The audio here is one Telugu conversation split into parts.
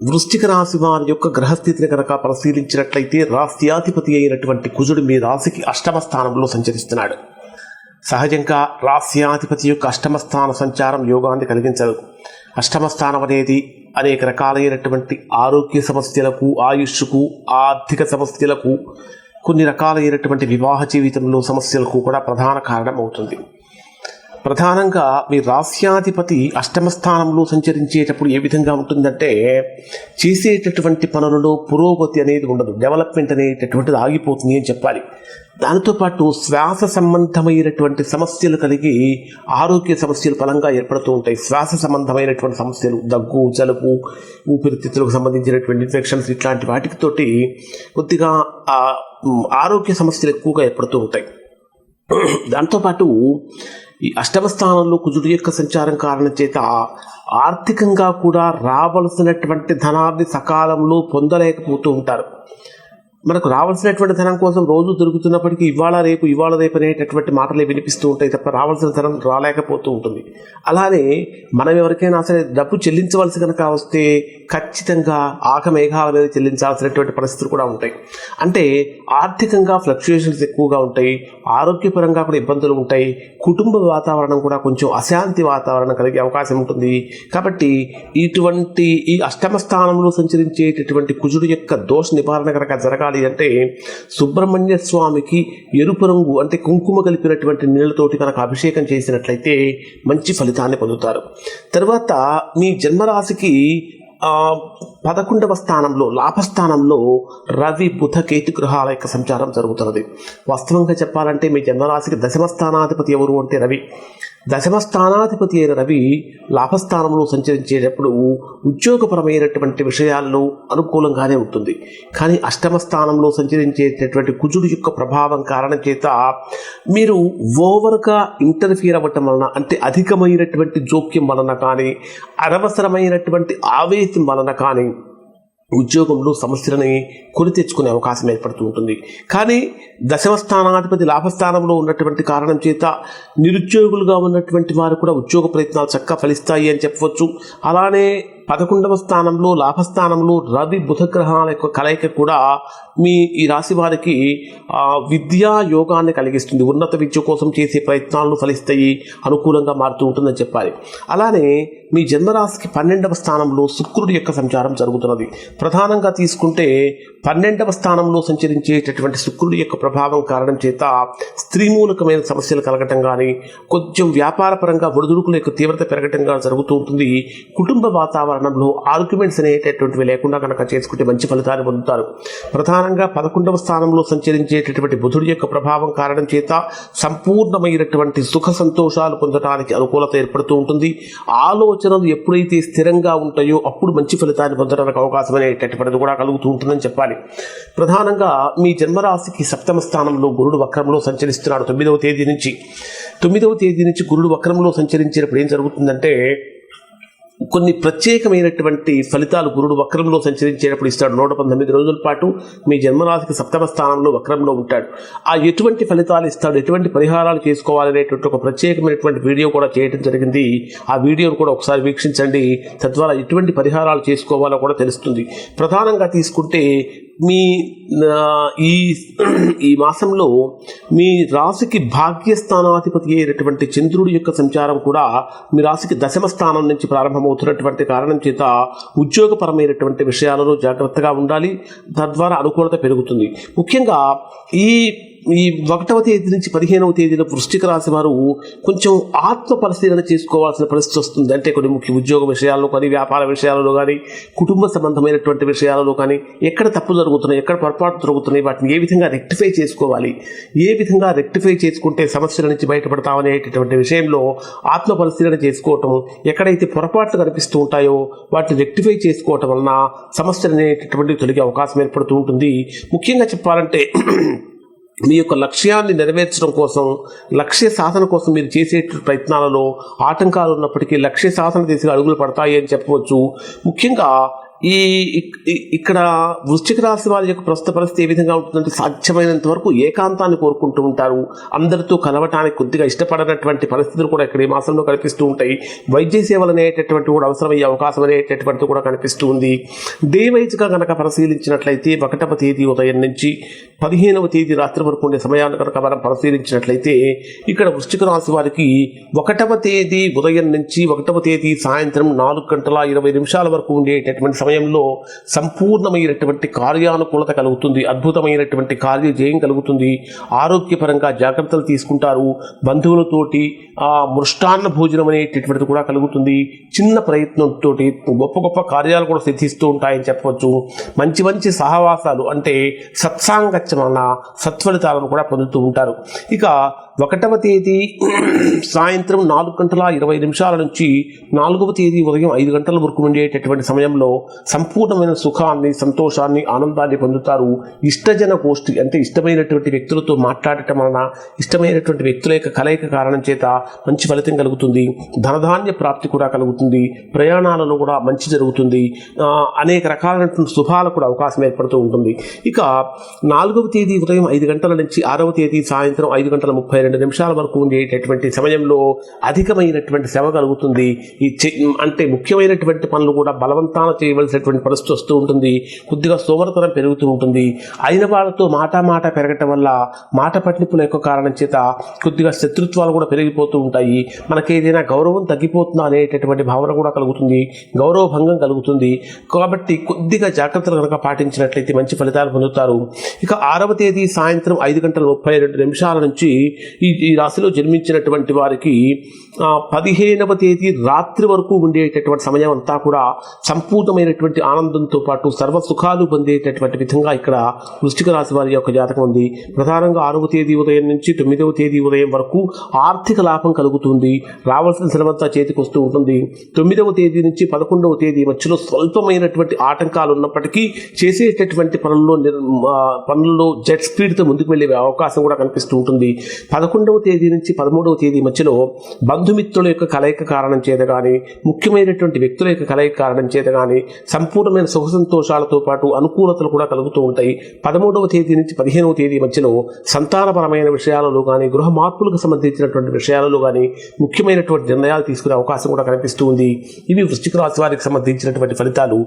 వృశ్చిక రాశి వారి యొక్క గ్రహస్థితిని కనుక పరిశీలించినట్లయితే రాశ్యాధిపతి అయినటువంటి కుజుడు మీ రాశికి అష్టమ స్థానంలో సంచరిస్తున్నాడు. సహజంగా రాస్యాధిపతి యొక్క అష్టమ స్థాన సంచారం యోగాన్ని కలిగించదు. అష్టమ స్థానం అనేది అనేక రకాలైనటువంటి ఆరోగ్య సమస్యలకు ఆయుష్కు ఆర్థిక సమస్యలకు కొన్ని రకాలైనటువంటి వివాహ జీవితంలో సమస్యలకు కూడా ప్రధాన కారణం అవుతుంది ప్రధానంగా మీ రాస్యాధిపతి అష్టమ స్థానంలో సంచరించేటప్పుడు ఏ విధంగా ఉంటుందంటే చేసేటటువంటి పనులలో పురోగతి అనేది ఉండదు డెవలప్మెంట్ అనేటటువంటిది ఆగిపోతుంది అని చెప్పాలి. దానితో పాటు శ్వాస సంబంధమైనటువంటి సమస్యలు కలిగి ఆరోగ్య సమస్యలు బలంగా ఏర్పడుతూ ఉంటాయి. శ్వాస సంబంధమైనటువంటి సమస్యలు దగ్గు జలుబు ఊపిరితిత్తులకు సంబంధించినటువంటి ఇన్ఫెక్షన్స్ ఇట్లాంటి వాటితోటి కొద్దిగా ఆరోగ్య సమస్యలు ఎక్కువగా ఏర్పడుతూ ఉంటాయి. దాంతోపాటు ఈ అష్టమ స్థానంలో కుజుడు యొక్క సంచారం కారణం చేత ఆర్థికంగా కూడా రావలసినటువంటి ధనాన్ని సకాలంలో పొందలేకపోతూ ఉంటారు. మనకు రావాల్సినటువంటి ధనం కోసం రోజు దొరుకుతున్నప్పటికీ ఇవాళ రేపు ఇవాళ రేపు అనేటటువంటి మాటలే వినిపిస్తూ ఉంటాయి తప్ప రావాల్సిన ధనం రాలేకపోతూ ఉంటుంది. అలానే మనం ఎవరికైనా సరే డబ్బు చెల్లించవలసి కనుక వస్తే ఖచ్చితంగా ఆక అనేది మీద చెల్లించాల్సినటువంటి పరిస్థితులు కూడా ఉంటాయి. అంటే ఆర్థికంగా ఫ్లక్చుయేషన్స్ ఎక్కువగా ఉంటాయి ఆరోగ్యపరంగా కూడా ఇబ్బందులు ఉంటాయి కుటుంబ వాతావరణం కూడా కొంచెం అశాంతి వాతావరణం కలిగే అవకాశం ఉంటుంది. కాబట్టి ఇటువంటి ఈ అష్టమ స్థానంలో సంచరించేటటువంటి కుజుడు యొక్క దోష నివారణ కనుక జరగాలి అంటే సుబ్రహ్మణ్య స్వామికి ఎరుపు రంగు అంటే కుంకుమ కలిపినటువంటి నీళ్ళతోటి కనుక అభిషేకం చేసినట్లయితే మంచి ఫలితాన్ని పొందుతారు. తర్వాత మీ జన్మరాశికి ఆ, పదకొండవ స్థానంలో లాభస్థానంలో రవి బుధ కేతు గ్రహాల యొక్క సంచారం జరుగుతున్నది. వాస్తవంగా చెప్పాలంటే మీ జన్మరాశికి దశమ స్థానాధిపతి ఎవరు అంటే రవి. దశమ స్థానాధిపతి అయిన రవి లాభస్థానంలో సంచరించేటప్పుడు ఉద్యోగపరమైనటువంటి విషయాల్లో అనుకూలంగానే ఉంటుంది. కానీ అష్టమ స్థానంలో సంచరించేటటువంటి కుజుడు యొక్క ప్రభావం కారణం చేత మీరు ఓవర్గా ఇంటర్ఫియర్ అవ్వటం వలన అంటే అధికమైనటువంటి జోక్యం వలన కానీ అనవసరమైనటువంటి ఆవేశం వలన కానీ ఉద్యోగంలో సమస్యలని కొని తెచ్చుకునే అవకాశం ఏర్పడుతూ ఉంటుంది. కానీ దశమ స్థానాధిపతి లాభస్థానంలో ఉన్నటువంటి కారణం చేత నిరుద్యోగులుగా ఉన్నటువంటి వారు కూడా ఉద్యోగ ప్రయత్నాలు చక్కగా ఫలిస్తాయి అని చెప్పవచ్చు. అలానే పదకొండవ స్థానంలో లాభస్థానంలో రవి బుధగ్రహాల యొక్క కలయిక కూడా మీ ఈ రాశి వారికి విద్యా యోగాన్ని కలిగిస్తుంది. ఉన్నత విద్య కోసం చేసే ప్రయత్నాలను ఫలిస్తాయి అనుకూలంగా మారుతూ ఉంటుందని చెప్పాలి. అలానే మీ జన్మరాశికి పన్నెండవ స్థానంలో శుక్రుడి యొక్క సంచారం జరుగుతున్నది. ప్రధానంగా తీసుకుంటే పన్నెండవ స్థానంలో సంచరించేటటువంటి శుక్రుడి యొక్క ప్రభావం కారణం చేత స్త్రీ మూలకమైన సమస్యలు కలగటం కానీ కొంచెం వ్యాపారపరంగా ఒడిదుడుకుల యొక్క తీవ్రత పెరగటం కానీ జరుగుతూ ఉంటుంది. కుటుంబ వాతావరణం వాతావరణంలో ఆర్గ్యుమెంట్స్ అనేటటువంటివి లేకుండా కనుక చేసుకుంటే మంచి ఫలితాన్ని పొందుతారు. ప్రధానంగా పదకొండవ స్థానంలో సంచరించేటటువంటి బుధుడి యొక్క ప్రభావం కారణం చేత సంపూర్ణమైనటువంటి సుఖ సంతోషాలు పొందడానికి అనుకూలత ఏర్పడుతూ ఉంటుంది. ఆలోచనలు ఎప్పుడైతే స్థిరంగా ఉంటాయో అప్పుడు మంచి ఫలితాన్ని పొందడానికి అవకాశం అనేటటువంటిది కూడా కలుగుతూ ఉంటుందని చెప్పాలి. ప్రధానంగా మీ జన్మరాశికి సప్తమ స్థానంలో గురుడు వక్రంలో సంచరిస్తున్నాడు తొమ్మిదవ తేదీ నుంచి. తొమ్మిదవ తేదీ నుంచి గురుడు వక్రంలో సంచరించినప్పుడు ఏం జరుగుతుందంటే కొన్ని ప్రత్యేకమైనటువంటి ఫలితాలు గురుడు వక్రంలో సంచరించేటప్పుడు ఇస్తాడు. నూట పంతొమ్మిది రోజుల పాటు మీ జన్మరాశికి సప్తమ స్థానంలో వక్రంలో ఉంటాడు. ఆ ఎటువంటి ఫలితాలు ఇస్తాడు? ఎటువంటి పరిహారాలు చేసుకోవాలనేటువంటి ఒక ప్రత్యేకమైనటువంటి వీడియో కూడా చేయడం జరిగింది. ఆ వీడియోను కూడా ఒకసారి వీక్షించండి. తద్వారా ఎటువంటి పరిహారాలు చేసుకోవాలో కూడా తెలుస్తుంది. ప్రధానంగా తీసుకుంటే మీ ఈ ఈ మాసంలో మీ రాశికి భాగ్యస్థానాధిపతి అయినటువంటి చంద్రుడి యొక్క సంచారం కూడా మీ రాశికి దశమ స్థానం నుంచి ప్రారంభమవుతున్నటువంటి కారణం చేత ఉద్యోగపరమైనటువంటి విషయాలలో జాగ్రత్తగా ఉండాలి. తద్వారా అనుకూలత పెరుగుతుంది. ముఖ్యంగా ఈ ఈ ఒకటవ తేదీ నుంచి పదిహేనవ తేదీలో వృష్టిక రాశి వారు కొంచెం ఆత్మ పరిశీలన చేసుకోవాల్సిన పరిస్థితి వస్తుంది. అంటే కొన్ని ముఖ్య ఉద్యోగ విషయాల్లో కానీ వ్యాపార విషయాలలో కానీ కుటుంబ సంబంధమైనటువంటి విషయాలలో కానీ ఎక్కడ తప్పు జరుగుతున్నాయి ఎక్కడ పొరపాటు జరుగుతున్నాయి వాటిని ఏ విధంగా రెక్టిఫై చేసుకోవాలి ఏ విధంగా రెక్టిఫై చేసుకుంటే సమస్యల నుంచి బయటపడతామనేటటువంటి విషయంలో ఆత్మ పరిశీలన చేసుకోవటం ఎక్కడైతే పొరపాట్లు కనిపిస్తూ ఉంటాయో వాటిని రెక్టిఫై చేసుకోవటం వలన సమస్యలు అనేటటువంటి తొలగే అవకాశం ఏర్పడుతూ ఉంటుంది. ముఖ్యంగా చెప్పాలంటే మీ యొక్క లక్ష్యాన్ని నెరవేర్చడం కోసం లక్ష్య సాధన కోసం మీరు చేసే ప్రయత్నాలలో ఆటంకాలు ఉన్నప్పటికీ లక్ష్య సాధన దిశగా అడుగులు పడతాయి అని చెప్పవచ్చు. ముఖ్యంగా ఈ ఇక్కడ వృశ్చిక రాశి వారి యొక్క ప్రస్తుత పరిస్థితి ఏ విధంగా ఉంటుందంటే సాధ్యమైనంత వరకు ఏకాంతాన్ని కోరుకుంటూ ఉంటారు. అందరితో కలవటానికి కొద్దిగా ఇష్టపడనటువంటి పరిస్థితులు కూడా ఇక్కడ ఈ మాసంలో కనిపిస్తూ ఉంటాయి. వైద్య సేవలు అనేటటువంటి కూడా అవసరమయ్యే అవకాశం అనేటటువంటిది కూడా కనిపిస్తూ ఉంది. దేవైజ్గా కనుక పరిశీలించినట్లయితే ఒకటవ తేదీ ఉదయం నుంచి పదిహేనవ తేదీ రాత్రి వరకు ఉండే సమయాన్ని కనుక మనం పరిశీలించినట్లయితే ఇక్కడ వృశ్చిక రాశి వారికి ఒకటవ తేదీ ఉదయం నుంచి ఒకటవ తేదీ సాయంత్రం నాలుగు గంటల ఇరవై నిమిషాల వరకు ఉండేటటువంటి సమయంలో సంపూర్ణమైనటువంటి కార్యానుకూలత కలుగుతుంది అద్భుతమైనటువంటి కార్య జయం కలుగుతుంది. ఆరోగ్యపరంగా జాగ్రత్తలు తీసుకుంటారు. బంధువులతోటి ఆ మృష్టాన్న భోజనం అనేటటువంటిది కూడా కలుగుతుంది. చిన్న ప్రయత్నంతో గొప్ప గొప్ప కార్యాలు కూడా సిద్ధిస్తూ ఉంటాయని చెప్పవచ్చు. మంచి మంచి సహవాసాలు అంటే సత్సాంగత్యం వలన సత్ఫలితాలను కూడా పొందుతూ ఉంటారు. ఇక ఒకటవ తేదీ సాయంత్రం నాలుగు గంటల ఇరవై నిమిషాల నుంచి నాలుగవ తేదీ ఉదయం ఐదు గంటల వరకు ఉండేటటువంటి సమయంలో సంపూర్ణమైన సుఖాన్ని సంతోషాన్ని ఆనందాన్ని పొందుతారు. ఇష్టజన గోష్ఠి అంటే ఇష్టమైనటువంటి వ్యక్తులతో మాట్లాడటం వలన ఇష్టమైనటువంటి వ్యక్తుల యొక్క కలయిక కారణం చేత మంచి ఫలితం కలుగుతుంది. ధనధాన్య ప్రాప్తి కూడా కలుగుతుంది. ప్రయాణాలలో కూడా మంచి జరుగుతుంది. అనేక రకాలైనటువంటి శుభాలకు కూడా అవకాశం ఏర్పడుతూ ఉంటుంది. ఇక నాలుగవ తేదీ ఉదయం ఐదు గంటల నుంచి ఆరవ తేదీ సాయంత్రం ఐదు గంటల ముప్పై రెండు నిమిషాల వరకు ఉండేటటువంటి సమయంలో అధికమైనటువంటి శ్రమ కలుగుతుంది. ఈ అంటే ముఖ్యమైనటువంటి పనులు కూడా బలవంతాన చేయవలసినటువంటి పరిస్థితి వస్తూ ఉంటుంది. కొద్దిగా సోమరతనం పెరుగుతూ ఉంటుంది. అయిన వాళ్ళతో మాట మాట పెరగటం వల్ల మాట పట్టింపుల యొక్క కారణం చేత కొద్దిగా శత్రుత్వాలు కూడా పెరిగిపోతూ ఉంటాయి. మనకి ఏదైనా గౌరవం తగ్గిపోతుందా అనేటటువంటి భావన కూడా కలుగుతుంది. గౌరవ భంగం కలుగుతుంది. కాబట్టి కొద్దిగా జాగ్రత్తలు కనుక పాటించినట్లయితే మంచి ఫలితాలు పొందుతారు. ఇక ఆరవ తేదీ సాయంత్రం ఐదు గంటల ముప్పై రెండు నిమిషాల నుంచి ఈ ఈ రాశిలో జన్మించినటువంటి వారికి పదిహేనవ తేదీ రాత్రి వరకు ఉండేటటువంటి సమయం అంతా కూడా సంపూర్ణమైనటువంటి ఆనందంతో పాటు సర్వ సుఖాలు పొందేటటువంటి విధంగా ఇక్కడ వృష్టిక రాశి వారి యొక్క జాతకం ఉంది. ప్రధానంగా ఆరవ తేదీ ఉదయం నుంచి తొమ్మిదవ తేదీ ఉదయం వరకు ఆర్థిక లాభం కలుగుతుంది. రావాల్సిన శ్రమంతా చేతికి వస్తూ ఉంటుంది. తొమ్మిదవ తేదీ నుంచి పదకొండవ తేదీ మధ్యలో స్వల్పమైనటువంటి ఆటంకాలు ఉన్నప్పటికీ చేసేటటువంటి పనుల్లో నిర్- పనుల్లో జెట్ స్పీడ్తో ముందుకు వెళ్ళే అవకాశం కూడా కనిపిస్తూ ఉంటుంది. పదకొండవ తేదీ నుంచి పదమూడవ తేదీ మధ్యలో బంధుమిత్రుల యొక్క కలయిక కారణం చేత కానీ ముఖ్యమైనటువంటి వ్యక్తుల యొక్క కలయిక కారణం చేత కానీ సంపూర్ణమైన సుఖ సంతోషాలతో పాటు అనుకూలతలు కూడా కలుగుతూ ఉంటాయి. పదమూడవ తేదీ నుంచి పదిహేనవ తేదీ మధ్యలో సంతానపరమైన విషయాలలో కానీ గృహ మార్పులకు సంబంధించినటువంటి విషయాలలో కానీ ముఖ్యమైనటువంటి నిర్ణయాలు తీసుకునే అవకాశం కూడా కనిపిస్తుంది ఇవి వృశ్చిక రాశి వారికి సంబంధించినటువంటి ఫలితాలు.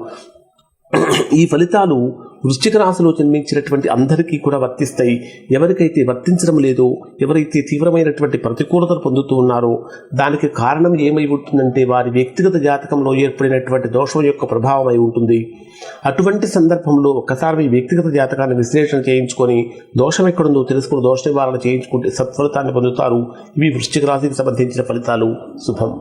ఈ ఫలితాలు వృశ్చిక రాశిలో జన్మించినటువంటి అందరికీ కూడా వర్తిస్తాయి. ఎవరికైతే వర్తించడం లేదో ఎవరైతే తీవ్రమైనటువంటి ప్రతికూలతలు పొందుతూ ఉన్నారో దానికి కారణం ఏమై ఉంటుందంటే వారి వ్యక్తిగత జాతకంలో ఏర్పడినటువంటి దోషం యొక్క ప్రభావం అయి ఉంటుంది. అటువంటి సందర్భంలో ఒక్కసారి మీ వ్యక్తిగత జాతకాన్ని విశ్లేషణ చేయించుకొని దోషం ఎక్కడుందో తెలుసుకుని దోష నివారణ చేయించుకుంటే సత్ఫలితాన్ని పొందుతారు. ఇవి వృశ్చిక రాశికి సంబంధించిన ఫలితాలు. శుభం.